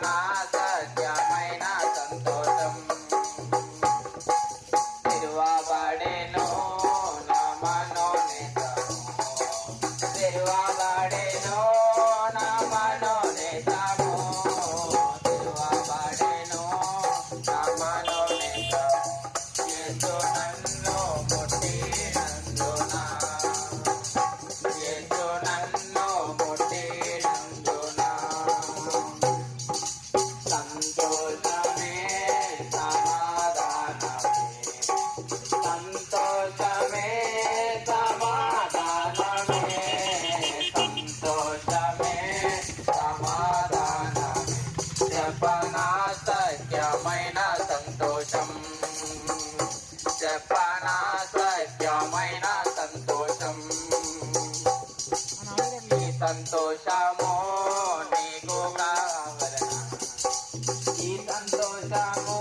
la సంతోషం. చెప్పనా సత్యమైన సంతోషం. ఈ సంతోషము నీకు కావలనా? ఈ సంతోషము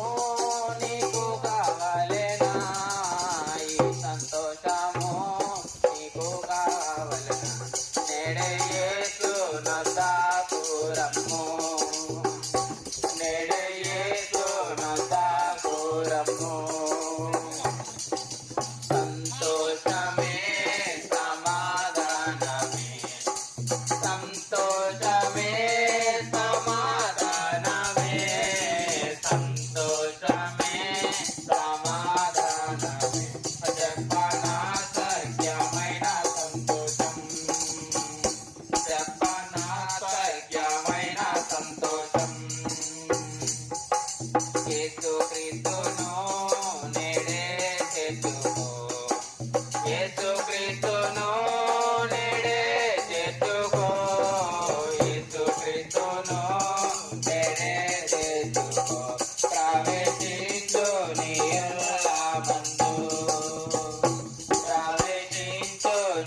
నీకు కావాలేనా? ఈ సంతోషము నీకు కావాలనా? నేడే యేసు సమాధానమే చెప్పనా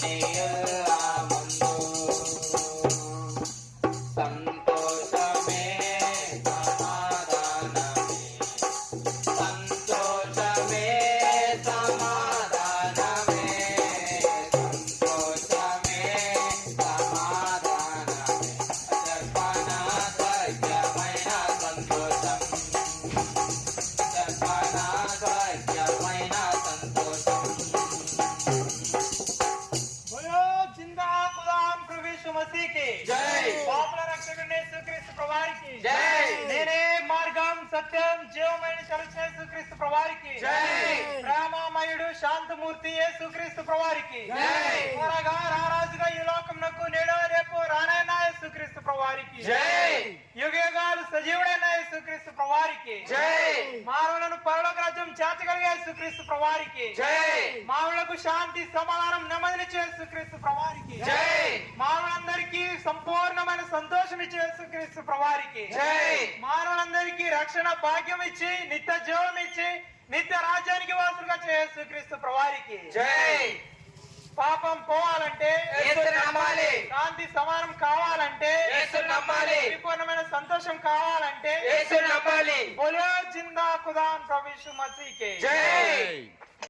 melody. ప్రభువారికి జై. నేనే మార్గం సత్యం జీవమైన చలచిన యేసుక్రీస్తు ప్రభువారికి జై. ప్రేమమయుడు శాంతమూర్తి యేసుక్రీస్తు ప్రభువారికి జై. త్వరగా రారాజుగా ఈ లోకంనకు నేడో రేపు రానైన యేసుక్రీస్తు ప్రభువారికి జై. యుగ యుగాలు సజీవుడైన యేసుక్రీస్తు ప్రభువారికి జై. మానవులను పరలోక రాజ్యం చేర్చగలిగే యేసుక్రీస్తు ప్రభువారికి జై. మానవులకు శాంతి సమాధానం నెమ్మదినిచ్చే యేసుక్రీస్తు ప్రభువారికి జై. మానవులందరికీ సంపూర్ణమైన సంతోషం ఇచ్చే యేసుక్రీస్తు ప్రభువారికి జై. మానవులందరికీ రక్షణ భాగ్యం ఇచ్చి నిత్య జీవం ఇచ్చి నిత్య రాజ్యానికి వాసులుగా చే యేసుక్రీస్తు ప్రభువారికి జై. పాపం పోవాలంటే నమ్మాలి. శాంతి సమానం కావాలంటే నమ్మాలి. పరిపూర్ణమైన సంతోషం కావాలంటే నమ్మాలి. బోలో జిందా ఖుదాన్ ప్రభు యీశు మసీహ్ కే జై